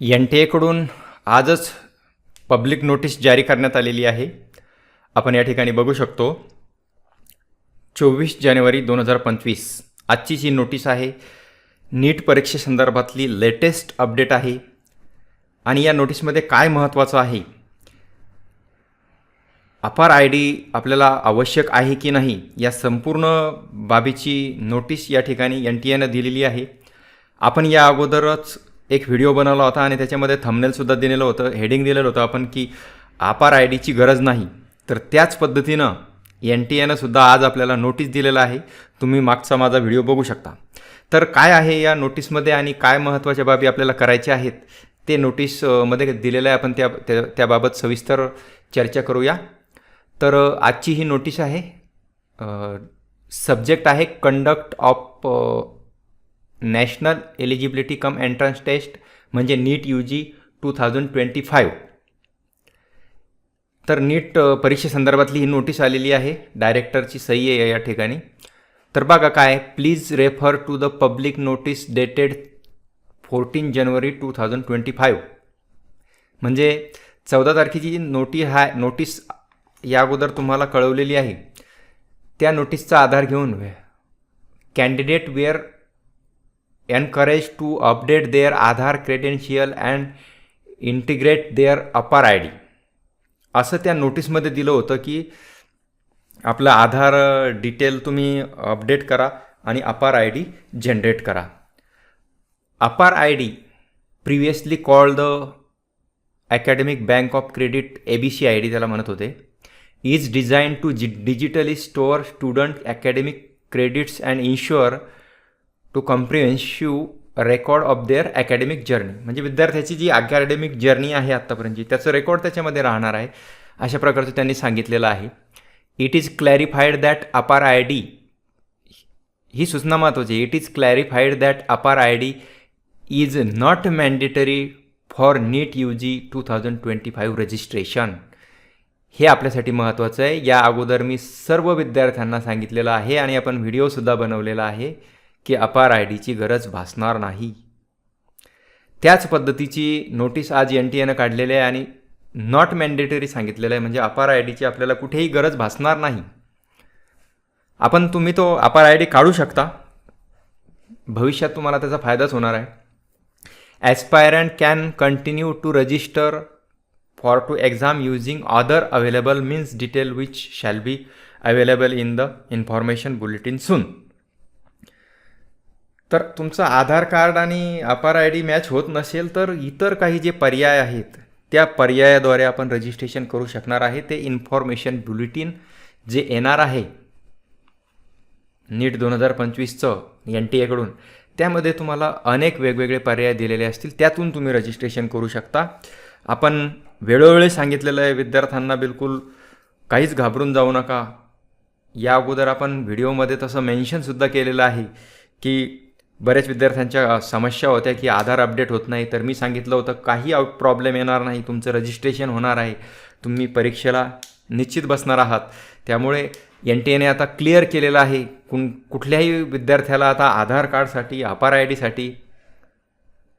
N T एकडून आजच public notice जारी करण्यात आलेली आहे. आपण या ठिकाणी बघू शकतो चोवीस जानेवारी दोन हजार पंचवीस. आजची जी नोटीस आहे नीट परीक्षेसंदर्भातली लेटेस्ट अपडेट आहे. आणि या नोटीसमध्ये काय महत्त्वाचं आहे? अपार आय डी आपल्याला आवश्यक आहे की नाही या संपूर्ण बाबीची नोटीस या ठिकाणी एन टी एनं दिलेली आहे. आपण या अगोदरच एक व्हिडिओ बनवला होता आणि त्याच्यामध्ये थंबनेलसुद्धा दिलेलं होतं हेडिंग दिलेलं होतं आपण की आपार आय डीची गरज नाही. तर त्याच पद्धतीनं एन टी एनं सुद्धा आज आपल्याला नोटीस दिलेलं आहे. तुम्ही मागचा माझा व्हिडिओ बघू शकता. तर काय आहे या नोटीसमध्ये आणि काय महत्त्वाच्या बाबी आपल्याला करायच्या आहेत ते नोटीसमध्ये दिलेलं आहे. आपण त्या त्याबाबत सविस्तर चर्चा करूया. तर आजची ही नोटीस आहे सब्जेक्ट आहे conduct of national eligibility cum entrance test म्हणजे NEET U G two thousand twenty five. तर नीट परीक्षेसंदर्भातली ही नोटीस आलेली आहे डायरेक्टरची सही आहे या ठिकाणी. तर बघा काय please refer to the public notice dated fourteen January two thousand twenty five म्हणजे चौदा तारखेची जी नोटी हा नोटीस या अगोदर तुम्हाला कळवलेली आहे. त्या नोटीसचा आधार घेऊन candidate were encourage to update their Aadhaar credential and integrate their APAAR I D असं त्या नोटीसमध्ये दिलं होतं की आपलं आधार डिटेल तुम्ही अपडेट करा आणि अपार आय डी जनरेट करा. APAAR I D previously call the academic bank of credit A B C I D त्याला म्हणत होते. Is design to G digitally store student academic credits and insure to comprehensive record of their academic journey म्हणजे विद्यार्थ्याची जी academic journey आहे आत्तापर्यंतची त्याचं record त्याच्यामध्ये राहणार आहे. अशा प्रकारचं त्यांनी सांगितलेलं आहे. It is clarified that APAAR I D ही सूचना महत्त्वाची it is clarified that APAAR I D is not mandatory for NEET U G two thousand twenty five registration हे आपल्यासाठी महत्त्वाचं आहे. या अगोदर मी सर्व विद्यार्थ्यांना सांगितलेलं आहे आणि आपण व्हिडिओसुद्धा बनवलेला आहे. की अपार आय डीची गरज भासणार नाही. त्याच पद्धतीची नोटीस आज एन टी एनं काढलेली आहे आणि नॉट मॅन्डेटरी सांगितलेलं आहे म्हणजे अपार आय डीची आपल्याला कुठेही गरज भासणार नाही. आपण तुम्ही तो अपार आय डी काढू शकता. भविष्यात तुम्हाला त्याचा फायदाच होणार आहे. Aspirant can continue to register for to exam using other available means detail which shall be available in the information bulletin soon तर तुमचं आधार कार्ड आणि अपार आय डी मॅच होत नसेल तर इतर काही जे पर्याय आहेत त्या पर्यायाद्वारे आपण रजिस्ट्रेशन करू शकणार आहे. ते इन्फॉर्मेशन बुलेटिन जे येणार आहे नीट दोन हजार पंचवीसचं एन टी एकडून त्यामध्ये तुम्हाला अनेक वेगवेगळे पर्याय दिलेले असतील. त्यातून तुम्ही रजिस्ट्रेशन करू शकता. आपण वेळोवेळी सांगितलेलं आहे विद्यार्थ्यांना बिलकुल काहीच घाबरून जाऊ नका. या अगोदर आपण व्हिडिओमध्ये तसं मेन्शनसुद्धा केलेलं आहे की बऱ्याच विद्यार्थ्यांच्या समस्या होत्या की आधार अपडेट होत नाही. तर मी सांगितलं होतं काही प्रॉब्लेम येणार नाही. तुमचं रजिस्ट्रेशन होणार आहे. तुम्ही परीक्षेला निश्चित बसणार आहात. त्यामुळे एन टी एने आता क्लिअर केलेलं आहे. कुण कुठल्याही विद्यार्थ्याला आता आधार कार्डसाठी अपार आय डीसाठी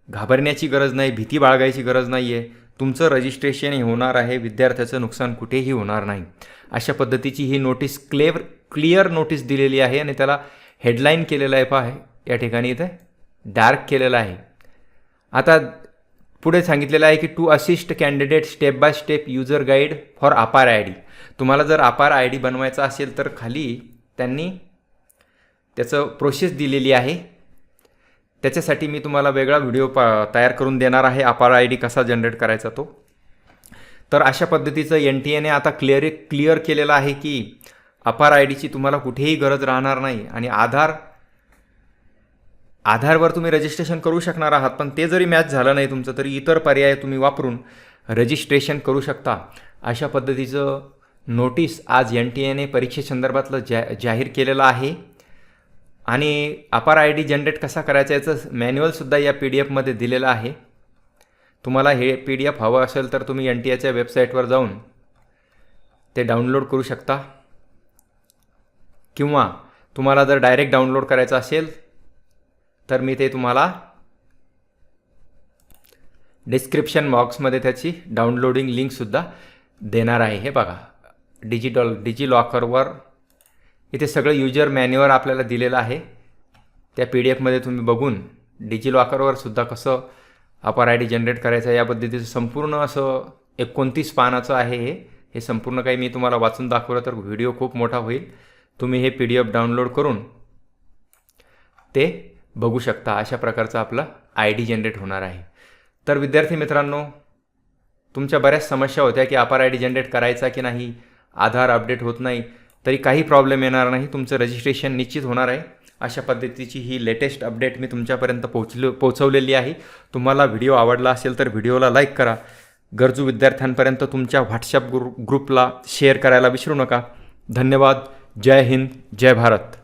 घाबरण्याची गरज नाही भीती बाळगायची गरज नाही आहे तुमचं रजिस्ट्रेशन होणार आहे. विद्यार्थ्याचं नुकसान कुठेही होणार नाही. अशा पद्धतीची ही नोटीस क्लेअर क्लिअर नोटीस दिलेली आहे आणि त्याला हेडलाईन केलेलं आहे पहा. या ठिकाणी इथं डार्क केलेलं आहे. आता पुढे सांगितलेलं आहे की to assist candidate step by step user guide for APAAR I D तुम्हाला जर अपार आय डी बनवायचा असेल तर खाली त्यांनी त्याचं प्रोसेस दिलेली आहे. त्याच्यासाठी मी तुम्हाला वेगळा व्हिडिओ पा तयार करून देणार आहे अपार आय डी कसा जनरेट करायचा तो. तर अशा पद्धतीचं एन टी एने आता क्लिअर क्लिअर केलेलं आहे की अपार आय डीची तुम्हाला कुठेही गरज राहणार नाही आणि आधार आधारवर तुम्ही रजिस्ट्रेशन करू शकणार आहात पण ते जरी मॅच झालं नाही तुमचं तरी इतर पर्याय तुम्ही वापरून रजिस्ट्रेशन करू शकता. अशा पद्धतीचं नोटीस आज एन टी एने परीक्षेसंदर्भातलं जा जाहीर केलेलं आहे. आणि अपार आय डी जनरेट कसा करायचा याचं मॅन्युअलसुद्धा या पी डी एफमध्ये दिलेलं आहे. तुम्हाला हे पी डी एफ हवं असेल तर तुम्ही एन टी एच्या वेबसाईटवर जाऊन ते डाउनलोड करू शकता. किंवा तुम्हाला जर डायरेक्ट डाउनलोड करायचं असेल तर मी ते तुम्हाला डिस्क्रिप्शन बॉक्समध्ये त्याची डाउनलोडिंग लिंकसुद्धा देणार आहे. हे बघा डिजिटल डिजी लॉकरवर इथे सगळं युजर मॅन्युअर आपल्याला दिलेलं आहे. त्या पी डी एफमध्ये तुम्ही बघून डिजी लॉकरवर सुद्धा कसं अपर आय डी जनरेट करायचं या पद्धतीचं संपूर्ण असं एकोणतीस पानाचं आहे हे. हे संपूर्ण काही मी तुम्हाला वाचून दाखवलं तर व्हिडिओ खूप मोठा होईल. तुम्ही हे पी डी एफ डाउनलोड करून ते बघू शकता अशा प्रकारचं आपलं आय डी जनरेट होणार आहे. तर विद्यार्थी मित्रांनो तुमच्या बऱ्याच समस्या होत्या की अपार आय डी जनरेट करायचा की नाही आधार अपडेट होत नाही तरी काही प्रॉब्लेम येणार नाही तुमचं रजिस्ट्रेशन निश्चित होणार आहे. अशा पद्धतीची ही लेटेस्ट अपडेट मी तुमच्यापर्यंत पोहोचलो पोचवलेली आहे. तुम्हाला व्हिडिओ आवडला असेल तर व्हिडिओला लाईक करा. गरजू विद्यार्थ्यांपर्यंत तुमच्या व्हॉट्सअप ग्रु ग्रुपला शेअर करायला विसरू नका. धन्यवाद. जय हिंद. जय भारत.